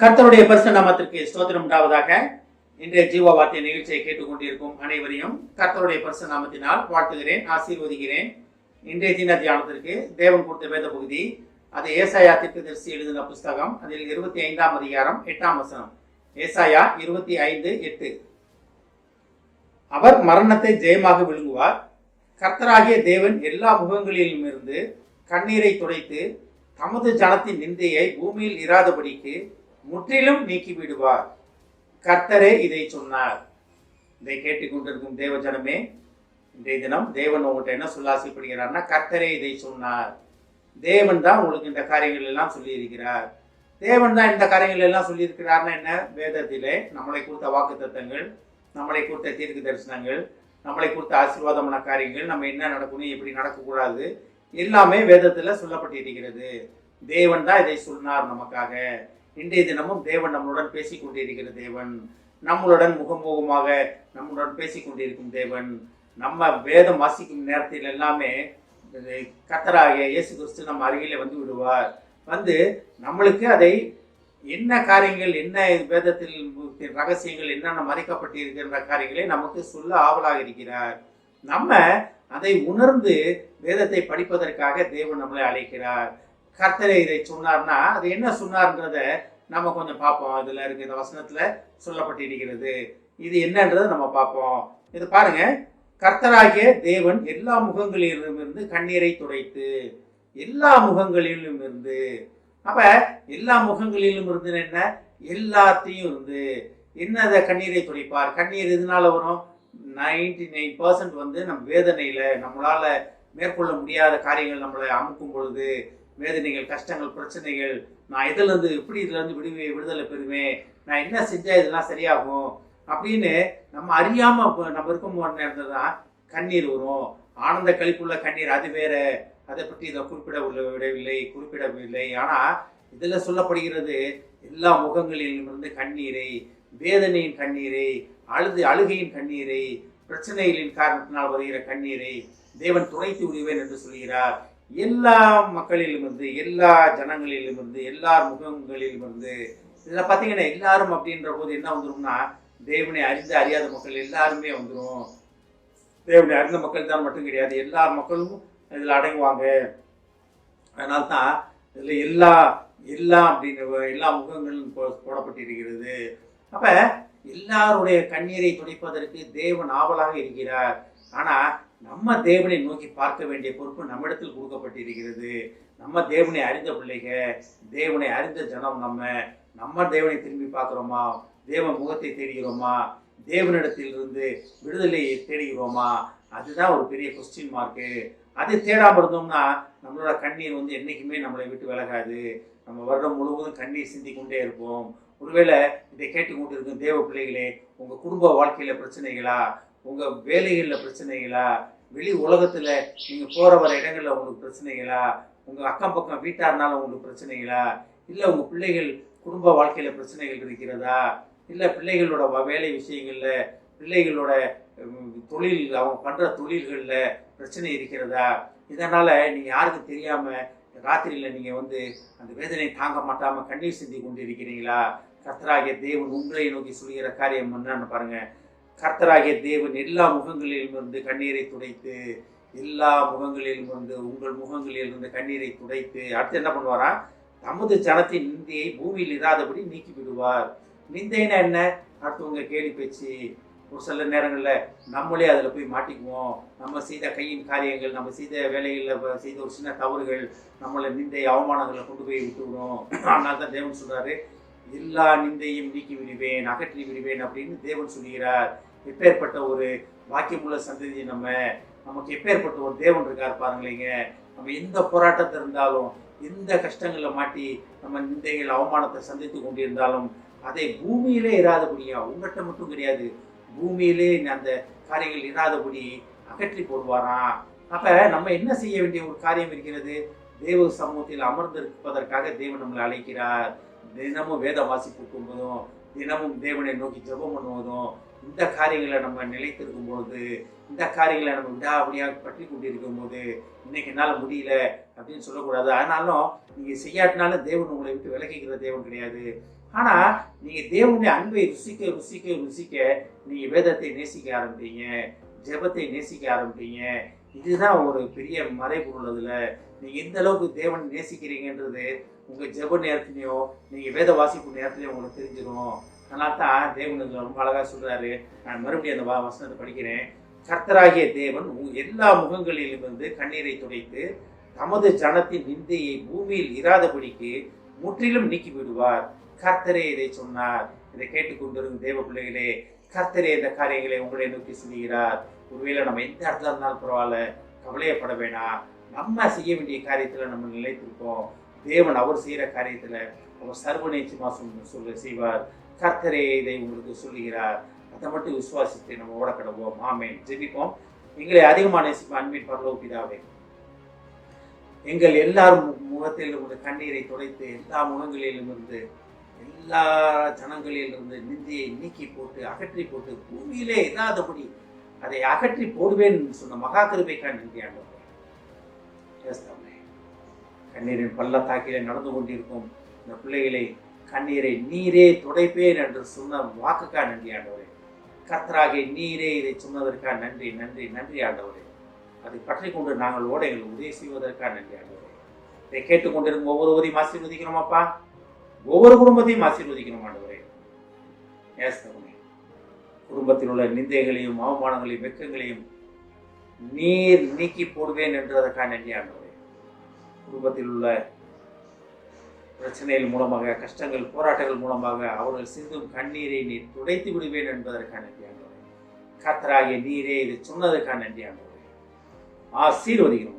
கர்த்தருடைய பரிசு நாமத்திற்கு ஸ்தோத்திரம் உண்டாவதாக. இன்றைய ஜீவ வார்த்தை நிகழ்ச்சியை கேட்டுக்கொண்டிருக்கும் அனைவரையும் கர்த்தருடைய பரிசு நாமத்தினால் வாழ்த்துகிறேன் ஆசீர்வதிக்கிறேன். இன்றைய தின தியானத்திற்கு தேவன் கொடுத்த வேத பகுதி அது ஏசாயா தீர்க்கதரிசி எழுதின புஸ்தகம் அதில் இருபத்தி ஐந்தாம் அதிகாரம் எட்டாம் வசனம். ஏசாயா இருபத்தி ஐந்து எட்டு. அவர் மரணத்தை ஜெயமாக விழுங்குவார். கர்த்தராகிய தேவன் எல்லா முகங்களிலும் இருந்து கண்ணீரை துடைத்து தமது ஜனத்தின் நிந்தையை பூமியில் இராதபடிக்கு முற்றிலும் நீக்கி விடுவார் கர்த்தரே இதை சொன்னார். இதை கேட்டுக்கொண்டிருக்கும் தேவஜனமே இன்றைய தினம் தேவன் உங்கள்கிட்ட என்ன சொல்ல ஆசைப்படுகிறார்னா கர்த்தரே இதை சொன்னார். தேவன் தான் உங்களுக்கு இந்த காரியங்கள் எல்லாம் சொல்லியிருக்கிறார். தேவன் தான் இந்த காரியங்கள் எல்லாம் சொல்லியிருக்கிறார்னா என்ன? வேதத்திலே நம்மளை கொடுத்த வாக்கு தத்தங்கள் நம்மளை கொடுத்த தீர்க்க தரிசனங்கள் நம்மளை கொடுத்த ஆசீர்வாதமான காரியங்கள் நம்ம என்ன நடக்கணும் எப்படி நடக்கக்கூடாது எல்லாமே வேதத்தில் சொல்லப்பட்டிருக்கிறது. தேவன் தான் இதை சொன்னார் நமக்காக. இன்றைய தினமும் தேவன் நம்மளுடன் பேசிக் கொண்டிருக்கிற தேவன். நம்மளுடன் முகமுகமாக நம்மளுடன் பேசிக் கொண்டிருக்கும் தேவன். நம்ம வேதம் வாசிக்கும் நேரத்தில் எல்லாமே கத்தராகிய இயேசு கிறிஸ்து நம்ம அருகிலே வந்து விடுவார். வந்து நம்மளுக்கு அதை என்ன காரியங்கள் என்ன வேதத்தில் ரகசியங்கள் என்னென்ன மறைக்கப்பட்டிருக்கின்ற காரியங்களை நமக்கு சொல்ல ஆவலாக இருக்கிறார். நம்ம அதை உணர்ந்து வேதத்தை படிப்பதற்காக தேவன் நம்மளை அழைக்கிறார். கர்த்தரை இதை சொன்னார்னா அது என்ன சொன்னார்ன்றத நம்ம கொஞ்சம் பார்ப்போம். இதில் இருக்கு இந்த வசனத்தில் சொல்லப்பட்டிருக்கிறது. இது என்னன்றதை நம்ம பார்ப்போம். இது பாருங்க கர்த்தராகிய தேவன் எல்லா முகங்களிலும் இருந்து கண்ணீரை துடைத்து எல்லா முகங்களிலும் இருந்து அப்ப எல்லா முகங்களிலும் இருந்து என்ன? எல்லாத்தையும் இருந்து. என்ன கண்ணீரை துடைப்பார்? கண்ணீர் எதனால வரும்? நைன்டி நைன் பர்சன்ட் வந்து நம்ம வேதனையில நம்மளால மேற்கொள்ள முடியாத காரியங்கள் நம்மளை அமுக்கும் பொழுது வேதனைகள் கஷ்டங்கள் பிரச்சனைகள் நான் இதிலேருந்து எப்படி இதுலேருந்து விடுவே விடுதலை பெறுவேன் நான் என்ன செஞ்சால் இதெல்லாம் சரியாகும் அப்படின்னு நம்ம அறியாமல் நம்ம இருக்கும் நேரத்தில் தான் கண்ணீர் வரும். ஆனந்த கழிப்புள்ள கண்ணீர் அது வேற. அதை பற்றி இதை குறிப்பிட விடவில்லை குறிப்பிடவில்லை. ஆனால் இதில் சொல்லப்படுகிறது எல்லா முகங்களிலும் இருந்து கண்ணீரை வேதனையின் கண்ணீரை அழுது அழுகையின் கண்ணீரை பிரச்சனைகளின் காரணத்தினால் வருகிற கண்ணீரை தேவன் துணைத்து விடுவேன் என்று சொல்கிறார். எல்லா மக்களிலும் இருந்து எல்லா ஜனங்களிலும் இருந்து எல்லார் முகங்களிலும் இருந்து இதில் பார்த்தீங்கன்னா எல்லாரும் அப்படின்ற போது என்ன வந்துரும்னா தேவனை அறிந்து அறியாத மக்கள் எல்லாருமே வந்துடும் தேவனை அறிந்த மக்கள் தான் மட்டும் கிடையாது எல்லா மக்களும் இதில் அடங்குவாங்க. அதனால தான் இதில் எல்லா எல்லா அப்படின்ற எல்லா முகங்களும் போ- போடப்பட்டிருக்கிறது. அப்போ எல்லாருடைய கண்ணீரை துடைப்பதற்கு தேவன் ஆவலாக இருக்கிறார். ஆனால் நம்ம தேவனை நோக்கி பார்க்க வேண்டிய பொறுப்பு நம்மிடத்தில் கொடுக்கப்பட்டிருக்கிறது. நம்ம தேவனை அறிந்த பிள்ளைக தேவனை அறிந்த ஜனம் நம்ம. நம்ம தேவனை திரும்பி பார்க்குறோமா? தேவ முகத்தை தேடுகிறோமா? தேவனிடத்தில் இருந்து விடுதலையை தேடுகிறோமா? அதுதான் ஒரு பெரிய கொஸ்டின் மார்க்கு அது தேடாமல் இருந்தோம்னா நம்மளோட கண்ணீர் வந்து என்றைக்குமே நம்மளை விட்டு விலகாது. நம்ம வருடம் முழுவதும் கண்ணீர் சிந்தி கொண்டே இருப்போம். ஒருவேளை இதை கேட்டுக்கொண்டு இருக்கும் தேவ பிள்ளைகளே உங்கள் குடும்ப வாழ்க்கையில் பிரச்சனைகளா? உங்கள் வேலைகளில் பிரச்சனைகளா? வெளி உலகத்தில் நீங்கள் போகிற வர இடங்களில் உங்களுக்கு பிரச்சனைகளா? உங்கள் அக்கம் பக்கம் வீட்டார்னால உங்களுக்கு பிரச்சனைகளா? இல்லை உங்கள் பிள்ளைகள் குடும்ப வாழ்க்கையில் பிரச்சனைகள் இருக்கிறதா? இல்லை பிள்ளைகளோட வ- வேலை விஷயங்களில் பிள்ளைகளோட தொழில் அவங்க பண்ணுற தொழில்களில் பிரச்சனை இருக்கிறதா? இதனால் நீங்கள் யாருக்கும் தெரியாமல் ராத்திரியில் நீங்கள் வந்து அந்த வேதனை தாங்க மாட்டாமல் கண்ணீர் சிந்தி கொண்டிருக்கிறீங்களா? கத்தராகிய தேவன் உங்களை நோக்கி சொல்கிற காரியம் என்னன்னு பாருங்கள் கர்த்தராகிய தேவன் எல்லா முகங்களிலும் இருந்து கண்ணீரை துடைத்து எல்லா முகங்களிலும் இருந்து உங்கள் முகங்களில் இருந்து கண்ணீரை துடைத்து அடுத்து என்ன பண்ணுவாரா? தமது ஜனத்தின் நிந்தையை பூமியில் இராதபடி நீக்கி விடுவார் நிந்தைன்னா என்ன? அடுத்தவங்க கேலி பேச்சு. ஒரு சில நேரங்களில் நம்மளே அதில் போய் மாட்டிக்குவோம். நம்ம செய்த கையின் காரியங்கள் நம்ம செய்த வேலைகளில் செய்த ஒரு சின்ன தவறுகள் நம்மளை நிந்தை அவமானங்களை கொண்டு போய் விட்டுவிடும் அதனால தான் தேவன் சொல்கிறாரு எல்லா நிந்தையும் நீக்கி விடுவேன் அகற்றி விடுவேன் அப்படின்னு தேவன் சொல்கிறார் எப்பேற்பட்ட ஒரு வாக்கியமுள்ள சந்ததி நம்ம நமக்கு எப்பேற்பட்ட ஒரு தேவன் இருக்கார் பாருங்களேங்க. நம்ம எந்த போராட்டத்தை இருந்தாலும் எந்த கஷ்டங்களில் மாட்டி நம்ம நிந்தைகள் அவமானத்தை சந்தித்து கொண்டிருந்தாலும் அதை பூமியிலே இராதபடியா உங்கள்கிட்ட மட்டும் கிடையாது பூமியிலே அந்த காரியங்கள் இராதபடி அகற்றி போடுவாராம் அப்போ நம்ம என்ன செய்ய வேண்டிய ஒரு காரியம் இருக்கிறது? தேவ சமூகத்தில் அமர்ந்திருப்பதற்காக தேவன் நம்மளை அழைக்கிறார். தினமும் வேத வாசிப்பு கும்பதும் தினமும் தேவனை நோக்கி ஜெபம் பண்ணுவதும் இந்த காரியங்களை நம்ம நிலைத்திருக்கும் பொழுது இந்த காரியங்களை நம்ம விடாபடியாக பற்றி கொண்டிருக்கும் போது இன்னைக்கு என்னால் முடியல அப்படின்னு சொல்லக்கூடாது. ஆனாலும் நீங்கள் செய்யாட்டினாலும் தேவன் உங்களை விட்டு விலகிக்கிற தேவன் கிடையாது. ஆனால் நீங்கள் தேவனுடைய அன்பை ருசிக்க ருசிக்க ருசிக்க நீங்கள் வேதத்தை நேசிக்க ஆரம்பிப்பீங்க. ஜெபத்தை நேசிக்க ஆரம்பிப்பீங்க. இதுதான் ஒரு பெரிய மறைபொருள் அதில். நீங்கள் எந்த அளவுக்கு தேவன் நேசிக்கிறீங்கன்றது உங்கள் ஜெப நேரத்துலையும் நீங்கள் வேத வாசிப்பு நேரத்துலையும் உங்களுக்கு தெரிஞ்சிடும் அதனால தான் தேவன் ரொம்ப அழகா சொல்றாரு. நான் மறுபடியும் அந்த வா- வசனத்தை படிக்கிறேன். கர்த்தராகிய தேவன் உ- எல்லா வந்து கண்ணீரை துடைத்து தமது ஜனத்தின் நிந்தையை பூமியில் இராதபடிக்கு முற்றிலும் நீக்கி விடுவார் கர்த்தரே இதை சொன்னார். இதை கேட்டுக்கொண்டிருக்கும் தேவ பிள்ளைகளே கர்த்தரே இந்த காரியங்களை உங்களை நோக்கி செய்கிறார் ஒருவேளை நம்ம எந்த இடத்துல இருந்தாலும் பரவாயில்ல கவலையப்பட வேணாம் நம்ம செய்ய வேண்டிய காரியத்தில் நம்ம நிலைத்திருக்கோம் தேவன் அவர் செய்கிற காரியத்தில் அவர் சர்வ நிச்சயமா சொல்ல செய்வார். கர்த்தரே இதை உங்களுக்கு சொல்லுகிறார். அதை மட்டும் விசுவாசித்து நம்ம ஓட ஆமேன். ஜெபிப்போம். எங்களை அதிகமான நேசிக்கும் அன்பின் பரலோ பிதாவே எங்கள் எல்லார் மு- முகத்திலும் இருந்து கண்ணீரை துடைத்து எல்லா முகங்களிலும் இருந்து எல்லா ஜனங்களிலிருந்து நிந்தியை நீக்கி போட்டு அகற்றி போட்டு பூமியிலே இல்லாதபடி அதை அகற்றி போடுவேன் என்று சொன்ன மகா கிருபைக்கான நன்றி ஆண்டவரே. கண்ணீரின் பள்ளத்தாக்கிலே நடந்து கொண்டிருக்கும் இந்த பிள்ளைகளை கண்ணீரை நீரே துடைப்பேன் என்று சொன்ன வாக்குக்கா நன்றி ஆண்டவரே. கர்த்தராகிய நீரே இதை சொன்னதற்காக நன்றி நன்றி நன்றி ஆண்டவரே. அதை பற்றி கொண்டு நாங்கள் ஓட எங்களுக்கு உதவி செய்வதற்காக நன்றி ஆண்டவரே. இதை கேட்டுக்கொண்டிருக்கும் ஒவ்வொருவரையும் ஆசீர்வதிக்கணும் அப்பா. ஒவ்வொரு குடும்பத்தையும் ஆசீர்வதிக்கணும் ஆண்டவரே. எஸ் குடும்பத்தில் உள்ள நிந்தைகளையும் அவமானங்களையும் வெக்கங்களையும் நீர் நீக்கி போடுவேன் என்றதற்காக நன்றி ஆண்டவரே. குடும்பத்தில் உள்ள பிரச்சனைகள் மூலமாக கஷ்டங்கள் போராட்டங்கள் மூலமாக அவர்கள் சிந்தும் கண்ணீரை நீர் துடைத்து விடுவேன் என்பதற்கான நன்றி கத்தராகிய நீரே இது சொன்னதற்கான நன்றி ஆண்டவரே. ஆசீர்வதிக்கிறோம்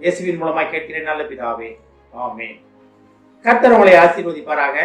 இயேசுவின் மூலமாக கேட்கிறேன் நல்ல பிதாவே. ஆமே கத்தர் உங்களை ஆசீர்வதிப்பாராக.